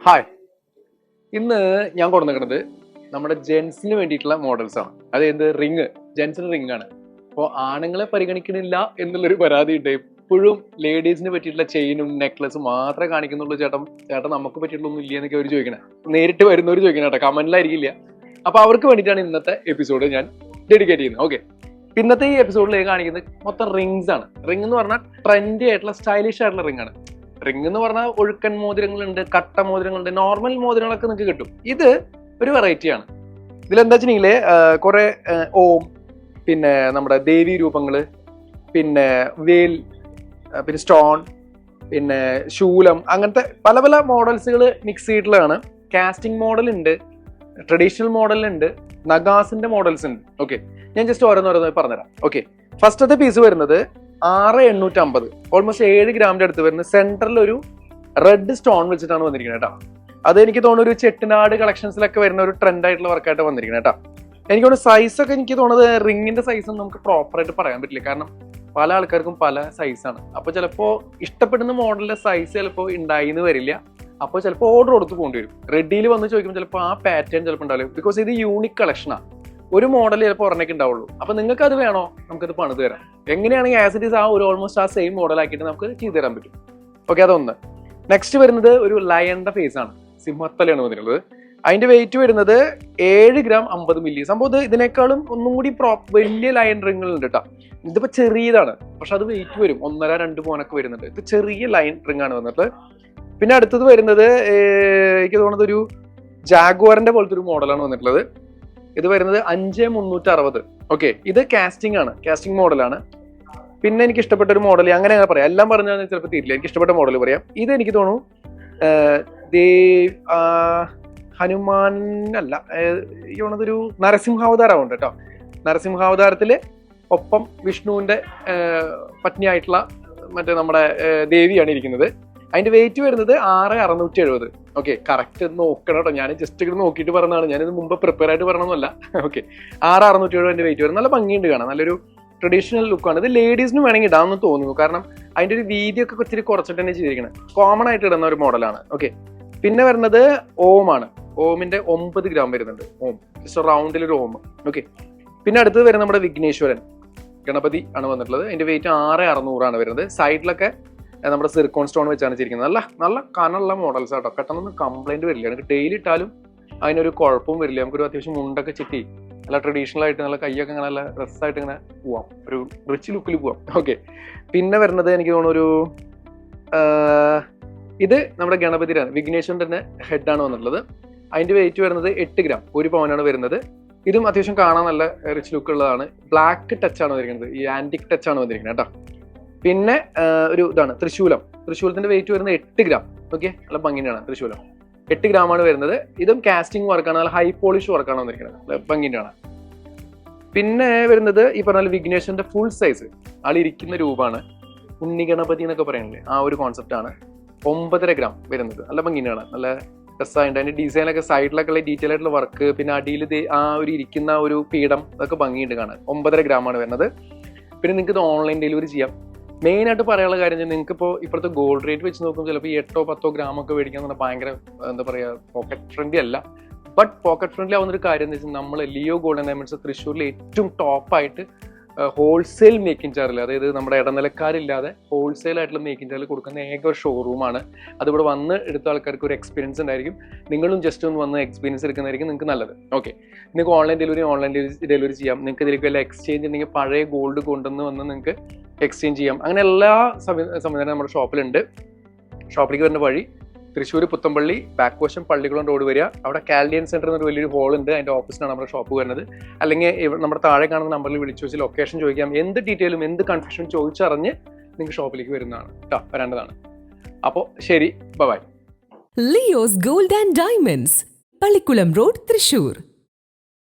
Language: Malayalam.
ഹായ് ഇന്ന് ഞാൻ കൊണ്ടുവന്നിരിക്കുന്നത് നമ്മുടെ ജെൻസിന് വേണ്ടിയിട്ടുള്ള മോഡൽസ് ആണ്. അതായത് റിങ് ജെൻസിന് റിങ് ആണ്. അപ്പോൾ ആണുങ്ങളെ പരിഗണിക്കണില്ല എന്നുള്ളൊരു പരാതി ഉണ്ട്. എപ്പോഴും ലേഡീസിന് പറ്റിയിട്ടുള്ള ചെയിനും നെക്ലസും മാത്രമേ കാണിക്കുന്നുള്ളൂ ചേട്ടൻ. ചേട്ടൻ നമുക്ക് പറ്റിയിട്ടുള്ളൊന്നും ഇല്ല എന്നൊക്കെ അവർ ചോദിക്കണേ. നേരിട്ട് വരുന്നവർ ചോദിക്കണം കേട്ടോ. കമന്റിലായിരിക്കില്ല അപ്പൊ അവർക്ക് വേണ്ടിയിട്ടാണ് ഇന്നത്തെ എപ്പിസോഡ് ഞാൻ ഡെഡിക്കേറ്റ് ചെയ്യുന്നത്. ഓക്കെ ഇന്നത്തെ ഈ എപ്പിസോഡിലേക്ക് കാണിക്കുന്നത് മൊത്തം റിങ്സ് ആണ്. റിങ് എന്ന് പറഞ്ഞാൽ ട്രെൻഡി ആയിട്ടുള്ള സ്റ്റൈലിഷ് ആയിട്ടുള്ള റിംഗ് ആണ്. റിംഗ് എന്ന് പറഞ്ഞാൽ ഒഴുക്കൻ മോതിരങ്ങളുണ്ട് കട്ട മോതിരങ്ങളുണ്ട് നോർമൽ മോതിരങ്ങളൊക്കെ നിങ്ങൾക്ക് കിട്ടും. ഇത് ഒരു വെറൈറ്റിയാണ് ഇതിലെന്താ വെച്ചിട്ടുണ്ടെങ്കിൽ കുറെ ഓം പിന്നെ നമ്മുടെ ദേവി രൂപങ്ങൾ പിന്നെ വേൽ പിന്നെ സ്റ്റോൺ പിന്നെ ശൂലം അങ്ങനത്തെ പല പല മോഡൽസുകൾ മിക്സ് ചെയ്തിട്ടുള്ളതാണ്. കാസ്റ്റിംഗ് മോഡൽ ഉണ്ട് ട്രഡീഷണൽ മോഡൽ ഉണ്ട് നഗാസിന്റെ മോഡൽസ് ഉണ്ട്. ഓക്കെ ഞാൻ ജസ്റ്റ് ഓരോന്നോരോന്ന് പറഞ്ഞുതരാം. ഓക്കെ ഫസ്റ്റത്തെ പീസ് വരുന്നത് ആറ് എണ്ണൂറ്റി അമ്പത് ഓൾമോസ്റ്റ് ഏഴ് ഗ്രാമിന്റെ അടുത്ത് വരുന്ന സെന്ററിൽ ഒരു റെഡ് സ്റ്റോൺ വെച്ചിട്ടാണ് വന്നിരിക്കുന്നത് കേട്ടോ. അത് എനിക്ക് തോന്നുന്നു ഒരു ചെട്ടിനാട് കളക്ഷൻസിലൊക്കെ വരുന്ന ഒരു ട്രെൻഡ് ആയിട്ടുള്ള വർക്കായിട്ട് വന്നിരിക്കുന്നത് കേട്ടോ. എനിക്ക് തോന്നുന്നു സൈസ് ഒക്കെ എനിക്ക് തോന്നുന്നത് റിങ്ങിന്റെ സൈസ് നമുക്ക് പ്രോപ്പർ ആയിട്ട് പറയാൻ പറ്റില്ല. കാരണം പല ആൾക്കാർക്കും പല സൈസാണ് അപ്പൊ ചിലപ്പോ ഇഷ്ടപ്പെടുന്ന മോഡലിന്റെ സൈസ് ചിലപ്പോൾ ഉണ്ടായിന്ന് വരില്ല. അപ്പോൾ ചിലപ്പോൾ ഓർഡർ കൊടുത്ത് പോകേണ്ടി വരും. റെഡിയിൽ വന്ന് ചോദിക്കുമ്പോൾ ചിലപ്പോൾ ആ പാറ്റേൺ ചിലപ്പോൾ ഉണ്ടാവില്ല. ബിക്കോസ് ഇത് യൂണിക് കളക്ഷനാണ് ഒരു മോഡൽ ചിലപ്പോൾ ഒരെണ്ണയ്ക്ക് ഉണ്ടാവുള്ളൂ. അപ്പൊ നിങ്ങൾക്ക് അത് വേണോ? നമുക്കത് പണിത് തരാം. എങ്ങനെയാണെങ്കിൽ ആസ് ഇറ്റ് ഈസ് ആ ഒരു ഓൾമോസ്റ്റ് ആ സെയിം മോഡൽ ആക്കിയിട്ട് നമുക്ക് ചെയ്തു തരാൻ പറ്റും. ഓക്കെ അതൊന്ന്. നെക്സ്റ്റ് വരുന്നത് ഒരു ലയന്റെ ഫേസ് ആണ്. സിംഹത്തലയാണ് വന്നിട്ടുള്ളത്. അതിന്റെ വെയിറ്റ് വരുന്നത് ഏഴ് ഗ്രാം അമ്പത് മില്ലി സംഭവം ഇത് ഇതിനേക്കാളും ഒന്നും കൂടി വലിയ ലയൺ റിങ്ങുകൾ ഉണ്ട് കേട്ടോ ഇതിപ്പോ ചെറിയതാണ്. പക്ഷെ അത് വെയിറ്റ് വരും. ഒന്നര രണ്ട് പോനൊക്കെ വരുന്നുണ്ട്. ഇത് ചെറിയ ലൈൻ റിംഗ് ആണ് വന്നിട്ട് പിന്നെ അടുത്തത് വരുന്നത് എനിക്ക് തോന്നുന്നത് ഒരു ജാഗുവറിന്റെ പോലത്തെ ഒരു മോഡലാണ് വന്നിട്ടുള്ളത്. ഇത് വരുന്നത് അഞ്ച് മുന്നൂറ്റി അറുപത് ഓക്കെ ഇത് കാസ്റ്റിംഗ് ആണ്. കാസ്റ്റിംഗ് മോഡലാണ് പിന്നെ എനിക്ക് ഇഷ്ടപ്പെട്ട ഒരു മോഡൽ അങ്ങനെ അങ്ങനെ പറയാം. എല്ലാം പറഞ്ഞാൽ ചിലപ്പോൾ തീരില്ല. എനിക്ക് ഇഷ്ടപ്പെട്ട മോഡൽ പറയാം. ഇത് എനിക്ക് തോന്നുന്നു ഹനുമാൻ അല്ല ഇവണതൊരു നരസിംഹാവതാരമുണ്ട് കേട്ടോ. നരസിംഹാവതാരത്തിൽ ഒപ്പം വിഷ്ണുവിന്റെ പത്നിയായിട്ടുള്ള മറ്റേ നമ്മുടെ ദേവിയാണ് ഇരിക്കുന്നത്. അതിന്റെ വെയിറ്റ് വരുന്നത് ആറ് അറുന്നൂറ്റി എഴുപത് ഓക്കെ കറക്റ്റ് നോക്കണം കേട്ടോ. ഞാൻ ജസ്റ്റ് ഇവിടെ നോക്കിയിട്ട് പറഞ്ഞതാണ്. ഞാനിത് മുമ്പ് പ്രിപ്പയർ ആയിട്ട് പറഞ്ഞൊന്നുമല്ല ഓക്കെ ആറ് അറുന്നൂറ്റി എഴുപത് അതിന്റെ വെയിറ്റ് വരും. നല്ല ഭംഗിയുണ്ട് കാണാൻ. നല്ലൊരു ട്രഡീഷണൽ ലുക്കാണ് ഇത് ലേഡീസിന് വേണമെങ്കിൽ ഇടാമെന്ന് തോന്നുന്നു. കാരണം അതിന്റെ ഒരു വീതിയൊക്കെ ഒത്തിരി കുറച്ചിട്ട് തന്നെ ചെയ്തിരിക്കുന്നത് കോമൺ ആയിട്ട് ഇടുന്ന ഒരു മോഡലാണ് ഓക്കെ പിന്നെ വരുന്നത് ഓമാണ് ഓമിന്റെ ഒമ്പത് ഗ്രാം വരുന്നുണ്ട്. ഓം. ജസ്റ്റ് റൗണ്ടിൽ ഒരു ഓം. ഓക്കെ പിന്നെ അടുത്തത് വരുന്നത് നമ്മുടെ വിഘ്നേശ്വരൻ. ഗണപതി ആണ് വന്നിട്ടുള്ളത്. അതിന്റെ വെയിറ്റ് ആറ് അറുന്നൂറാണ് വരുന്നത്. സൈഡിലൊക്കെ നമ്മുടെ സിർക്കോൺ സ്റ്റോൺ വെച്ചാണ് ചെയ്തിരിക്കുന്നത് നല്ല നല്ല കനുള്ള മോഡൽസ് ആട്ടോ. പെട്ടെന്നൊന്നും കംപ്ലൈന്റ് വരില്ല. എനിക്ക് ഡെയിലി ഇട്ടാലും അതിനൊരു കുഴപ്പവും വരില്ല. നമുക്കൊരു അത്യാവശ്യം മുണ്ടൊക്കെ ചിറ്റി നല്ല ട്രഡീഷണൽ ആയിട്ട് നല്ല കൈയൊക്കെ ഇങ്ങനെ നല്ല ഡ്രസ്സായിട്ട് ഇങ്ങനെ പോവാം. ഒരു റിച്ച് ലുക്കിൽ പോവാം. ഓക്കെ പിന്നെ വരുന്നത് എനിക്ക് തോന്നുന്നു ഒരു ഇത് നമ്മുടെ ഗണപതിരാണ്. വിഘ്നേശ്വരന്റെ ഹെഡാണ് വന്നിട്ടുള്ളത്. അതിന്റെ വെയിറ്റ് വരുന്നത് എട്ട് ഗ്രാം ഒരു പവനാണ് വരുന്നത്. ഇതും അത്യാവശ്യം കാണാൻ നല്ല റിച്ച് ലുക്ക് ഉള്ളതാണ്. ബ്ലാക്ക് ടച്ച് ആണ് വന്നിരിക്കുന്നത്. ഈ ആന്റിക് ടച്ച് ആണ് വന്നിരിക്കുന്നത് കേട്ടോ. പിന്നെ ഒരു ഇതാണ് തൃശൂലം. തൃശൂലത്തിന്റെ വെയിറ്റ് വരുന്നത് എട്ട് ഗ്രാം ഓക്കെ നല്ല ഭംഗിയാണ്. തൃശൂലം. എട്ട് ഗ്രാം ആണ് വരുന്നത്. ഇതും കാസ്റ്റിംഗ് വർക്കാണ് നല്ല ഹൈ പോളിഷ് വർക്കാണ് വന്നിരിക്കുന്നത്. നല്ല ഭംഗിയാണ്. പിന്നെ വരുന്നത് ഈ പറഞ്ഞ പോലെ വിഘ്നേശ്വരന്റെ ഫുൾ സൈസ് ആൾ ഇരിക്കുന്ന രൂപമാണ്. ഉണ്ണി ഗണപതി എന്നൊക്കെ പറയുന്നില്ലേ ആ ഒരു കോൺസെപ്റ്റ് ആണ്. ഒമ്പതര ഗ്രാം വരുന്നത്. നല്ല ഭംഗിയാണ്. നല്ല രസമായിട്ട് അതിന്റെ ഡിസൈനൊക്കെ സൈഡിലൊക്കെ ഡീറ്റെയിൽ ആയിട്ടുള്ള വർക്ക് പിന്നെ അടിയിൽ ആ ഒരു ഇരിക്കുന്ന ഒരു പീഠം. അതൊക്കെ ഭംഗിയുണ്ട് കാണാൻ. ഒമ്പതര ഗ്രാം ആണ് വരുന്നത്. പിന്നെ നിങ്ങൾക്ക് ഇത് ഓൺലൈൻ ഡെലിവറി ചെയ്യാം. മെയിൻ ആയിട്ട് പറയാനുള്ള കാര്യം നിങ്ങൾക്ക് ഇപ്പോൾ ഇപ്പോഴത്തെ ഗോൾഡ് റേറ്റ് വെച്ച് നോക്കുമ്പോൾ ചിലപ്പോൾ എട്ടോ പത്തോ ഗ്രാം ഒക്കെ മേടിക്കാൻ പറഞ്ഞാൽ ഭയങ്കര എന്താ പറയുക പോക്കറ്റ് ഫ്രണ്ട്ലി അല്ല. ബട്ട് പോക്കറ്റ് ഫ്രണ്ട്ലി ആവുന്ന ഒരു കാര്യം എന്ന് വെച്ചാൽ നമ്മൾ ലിയോ ഗോൾഡൻ ഡയമണ്ട്സ് തൃശ്ശൂരിൽ ഏറ്റവും ടോപ്പായിട്ട് ഹോൾസെയിൽ മേക്കിംഗ് ചാർജിൽ അതായത് നമ്മുടെ ഇടനിലക്കാരില്ലാതെ ഹോൾസെയിൽ ആയിട്ടുള്ള മേക്കിംഗ് ചാർജിൽ കൊടുക്കുന്ന ഏക ഒരു ഷോറൂമാണ് അതിവിടെ വന്ന് എടുത്ത ആൾക്കാർക്ക് ഒരു എക്സ്പീരിയൻസ് ഉണ്ടായിരിക്കും. നിങ്ങളും ജസ്റ്റ് ഒന്ന് വന്ന് എക്സ്പീരിയൻസ് എടുക്കുന്നതായിരിക്കും നിങ്ങൾക്ക് നല്ലത്. ഓക്കെ നിങ്ങൾക്ക് ഓൺലൈൻ ഡെലിവറി ഓൺലൈൻ ഡെലിവറി ചെയ്യാം. നിങ്ങൾക്ക് ഇതിലേക്ക് വല്ല എക്സ്ചേഞ്ച് ഉണ്ടെങ്കിൽ പഴയ ഗോൾഡ് കൊണ്ടുവന്ന് വന്ന് നിങ്ങൾക്ക് എക്സ്ചേഞ്ച് ചെയ്യാം. അങ്ങനെ എല്ലാ സംവി- സംവിധാനം നമ്മുടെ ഷോപ്പിലുണ്ട്. ഷോപ്പിലേക്ക് വരുന്ന വഴി തൃശ്ശൂർ പുത്തമ്പള്ളി ബാക്ക് വശം പള്ളിക്കുളം റോഡ് വരിക. അവിടെ കാലിയൻ സെന്റർ എന്നൊരു വലിയൊരു ഹോൾ ഉണ്ട്. അതിന്റെ ഓഫീസിലാണ് നമ്മുടെ ഷോപ്പ് വരുന്നത്. അല്ലെങ്കിൽ നമ്മുടെ താഴെ കാണുന്ന നമ്പറിൽ വിളിച്ചു വെച്ച് ലൊക്കേഷൻ ചോദിക്കാം. എന്ത് ഡീറ്റെയിലും എന്ത് കൺഫ്യൂഷൻ ചോദിച്ചറിഞ്ഞ് നിങ്ങൾക്ക് ഷോപ്പിലേക്ക് വരുന്നതാണ്. കേട്ടോ വരേണ്ടതാണ്. അപ്പോൾ ശരി bye Leo's gold and diamonds Pallikkulam road Thrissur